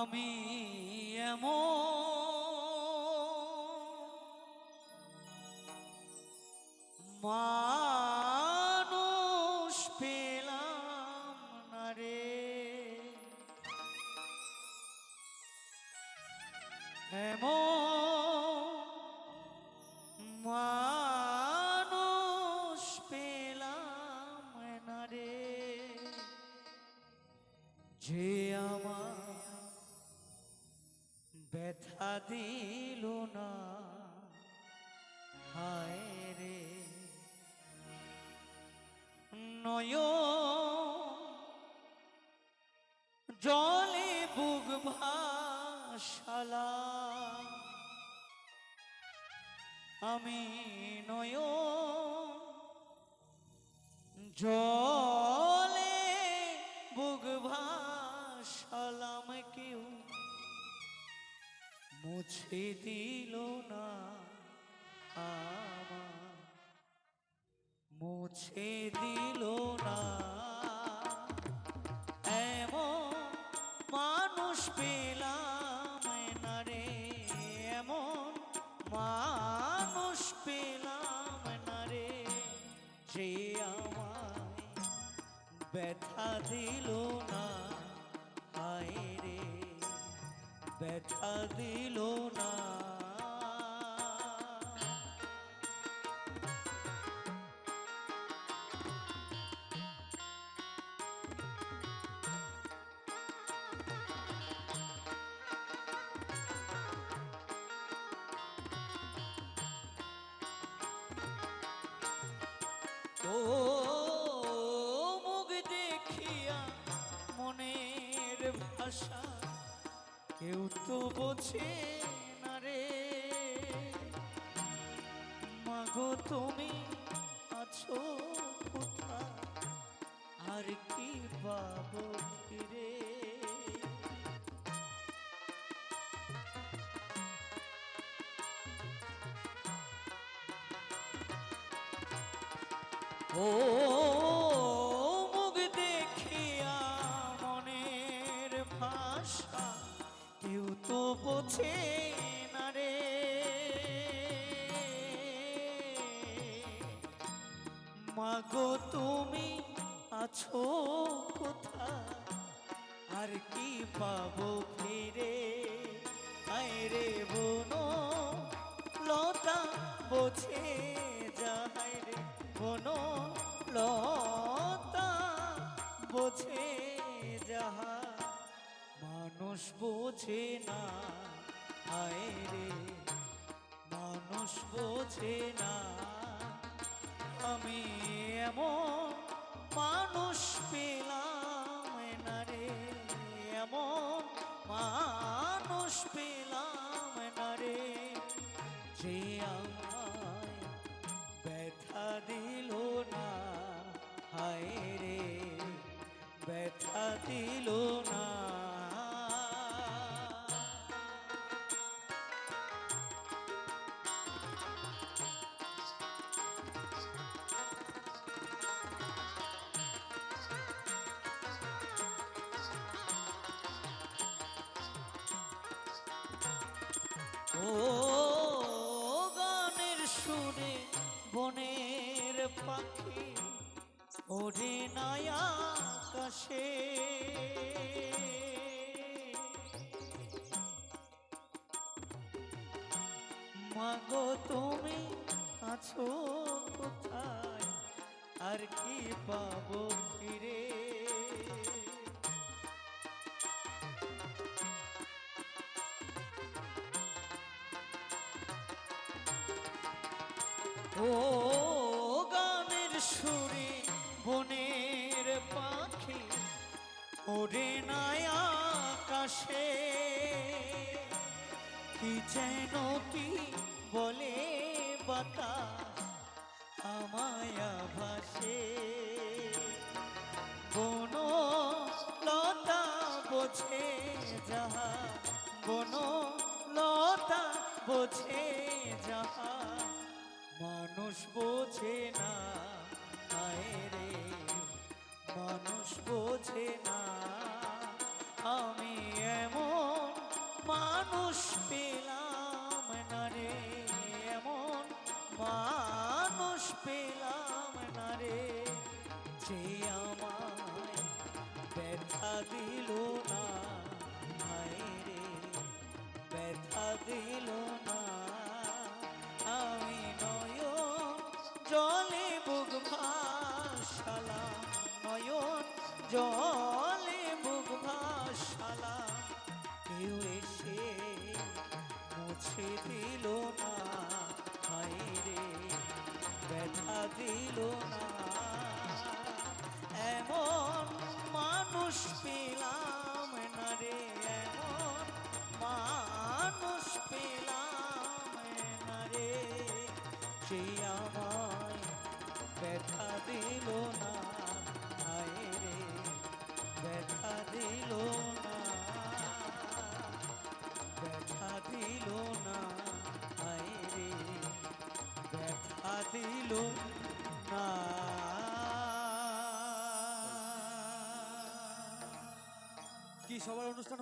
আমি এমন মানুষ পেলাম না রে। এমন মানুষ পেলাম না রে। যে আমি নয় জলে বুক কেউ। মুছে দিল না আমার। মুছে দিল না। এমন মানুষ পেলাম ব্যথা দিল না হায় রে। ব্যথা দিল না। কেউ তো বোঝে না রে। মাগো তুমি আছো আর কি পাবো ফিরে? ও বোঝে না রে? মাগো, তুমি আছো কোথায়? আর কি পাবো ফিরে? রে বোনো, লতা বোঝে যায় রে বোনো, লতা বোঝে যাহা মানুষ বোঝে না আয় রে মানুষ বোঝে না। আমি এমন মানুষ পেলাম না রে এমন মানুষ পেলাম পাখি ওরে নায়া কাশে মাগো তুমি আছো কোথায়? আর কি পাবো ফিরে? ও ওরে নাই আকাশে। কি যেন কি বলে বাতাস আমায়া ভাসে। বন লতা বোঝে যাহা বন লতা বোঝে যাহা। মানুষ বোঝে না রে। মানুষ বোঝে না। আমি এমন পেলাম না রে, এমন মানুষ পেলাম না রে, যে আমায় ব্যথা দিল না। রে, ব্যথা দিল না। আমি নয়ন জলে বুক ভাসালাম, নয়ন জলে দিল না। এমন মানুষ পেলাম না রে, এমন মানুষ পেলাম না রে সে আমায় ব্যথা দিল না। হায় রে, ব্যথা দিল সবার অনুষ্ঠান